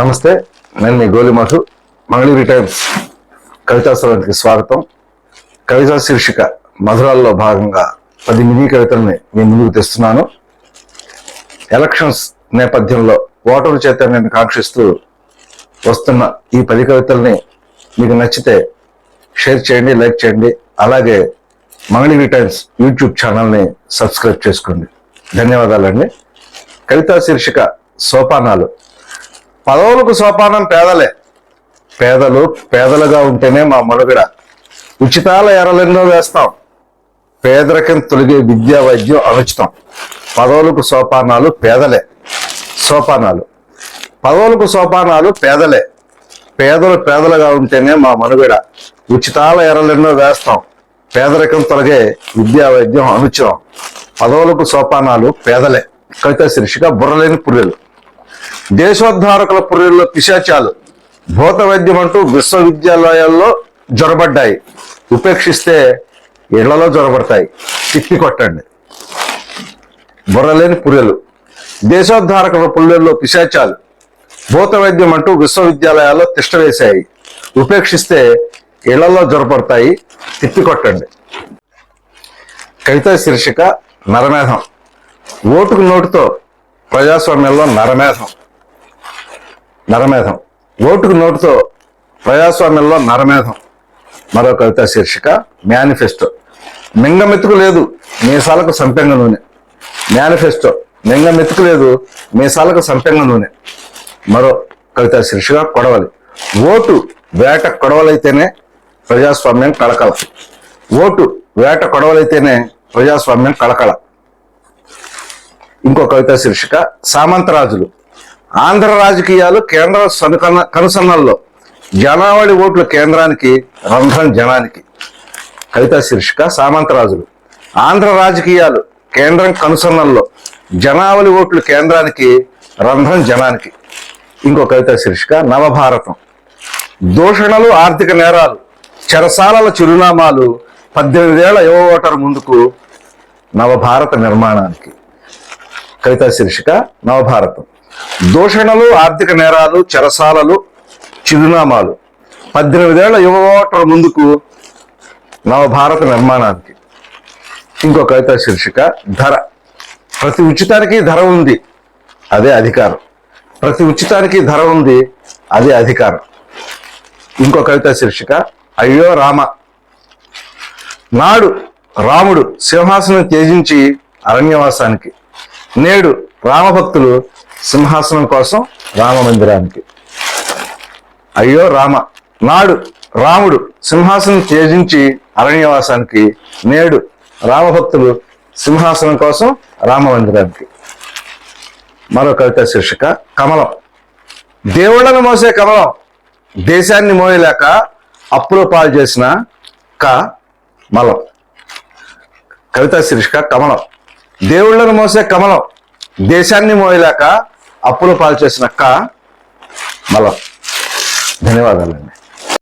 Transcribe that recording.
నమస్తే నేను మీ గోలి మధు టైమ్స్ కవితా స్వరానికి స్వాగతం. కవితా శీర్షిక మధురాల్లో భాగంగా పది మినీ కవితల్ని మీ ముందుకు తెస్తున్నాను. ఎలక్షన్స్ నేపథ్యంలో ఓటరు చైతన్యాన్ని కాంక్షిస్తూ వస్తున్న ఈ పది కవితల్ని మీకు నచ్చితే షేర్ చేయండి లైక్ చేయండి. అలాగే మంగళగిరి టైమ్స్ యూట్యూబ్ ఛానల్ని సబ్స్క్రైబ్ చేసుకోండి. ధన్యవాదాలండి. కవితా శీర్షిక సోపానాలు. పదవులకు సోపానం పేదలే. పేదలు పేదలుగా ఉంటేనే మా మనుగడ. ఉచితాల ఎరలెన్నో వేస్తాం. పేదరికం తొలగే విద్యా వైద్యం అనుచితం. పదవులకు సోపానాలు పేదలే. సోపానాలు. పదవులకు సోపానాలు పేదలే. పేదలు పేదలుగా ఉంటేనే మా మనుగడ. ఉచితాల ఎరలెన్నో వేస్తాం. పేదరికం తొలగే విద్యా వైద్యం అనుచితం. పదవులకు సోపానాలు పేదలే. కవిత శీర్షిక బుర్రలేని పుర్రెలు దేశోద్ధారకుల పుర్రెల్లో పిశాచాలు భూత వైద్యం అంటూ విశ్వవిద్యాలయాల్లో జ్వరబడ్డాయి ఉపేక్షిస్తే ఇళ్ళలో జ్వరబడతాయి తిప్పి కొట్టండి. బుర్రలేని పుర్రెలు. దేశోద్ధారకుల పుల్లెల్లో పిశాచాలు భూత వైద్యం అంటూ విశ్వవిద్యాలయాల్లో తిష్టవేశాయి ఉపేక్షిస్తే ఇళ్ళలో జ్వరపడతాయి తిప్పి కొట్టండి. కవితా శీర్షిక నరమేధం. ఓటుకు నోటుతో ప్రజాస్వామ్యంలో నరమేధం. నరమేధం. ఓటుకు నోటుతో ప్రజాస్వామ్యంలో నరమేధం. మరో కవిత శీర్షిక మేనిఫెస్టో. మింగమెతుకు లేదు మీసాలకు సంపెంగ నూనె. మేనిఫెస్టో. మింగమెతుకు లేదు మీసాలకు సంపెంగ నూనె. మరో కవిత శీర్షిక కొడవలి. ఓటు వేట కొడవలైతేనే ప్రజాస్వామ్యం కళకళ. ఓటు వేట కొడవలైతేనే ప్రజాస్వామ్యం కళకళ. ఇంకో కవిత శీర్షిక సామంతరాజులు. ఆంధ్ర రాజకీయాలు కేంద్ర సనుకన కనుసన్నల్లో. జనావళి ఓట్లు కేంద్రానికి రంధ్రం జనానికి. కవిత శీర్షిక సామంతరాజులు. ఆంధ్ర రాజకీయాలు కేంద్రం కనుసన్నల్లో. జనావళి ఓట్లు కేంద్రానికి రంధ్రం జనానికి. ఇంకో కవిత శీర్షిక నవభారతం. దూషణలు ఆర్థిక నేరాలు చెరసాలల చిరునామాలు పద్దెనిమిదేళ్ళ యువ ఓటర్ ముందుకు నవభారత నిర్మాణానికి. కవితా శీర్షిక నవభారతం. దూషణలు ఆర్థిక నేరాలు చెరసాలలు చిరునామాలు. పద్దెనిమిదేళ్ళ యువ ఓటర్ ముందుకు నవభారత నిర్మాణానికి. ఇంకో కవితా శీర్షిక ధర. ప్రతి ఉచితానికి ధర ఉంది అదే అధికారం. ప్రతి ఉచితానికి ధర ఉంది అదే అధికారం. ఇంకో కవితా శీర్షిక అయ్యో రామ. నాడు రాముడు సింహాసనం త్యజించి అరణ్యవాసానికి. నేడు రామభక్తులు సింహాసనం కోసం రామ మందిరానికి. అయ్యో రామ నాడు రాముడు సింహాసనం త్యజించి అరణ్యవాసానికి నేడు రామభక్తులు సింహాసనం కోసం రామ మందిరానికి. మరో కవిత శీర్షిక కమలం. దేవుళ్ళను మోసే కమలం దేశాన్ని మోయలేక అప్పులో పాలు చేసిన క మలం. కవిత శీర్షిక కమలం. దేవుళ్ళను మోసే కమలం. దేశాన్ని మోయలేక అప్పులు పాలు చేసిన క మలం. ధన్యవాదాలండి.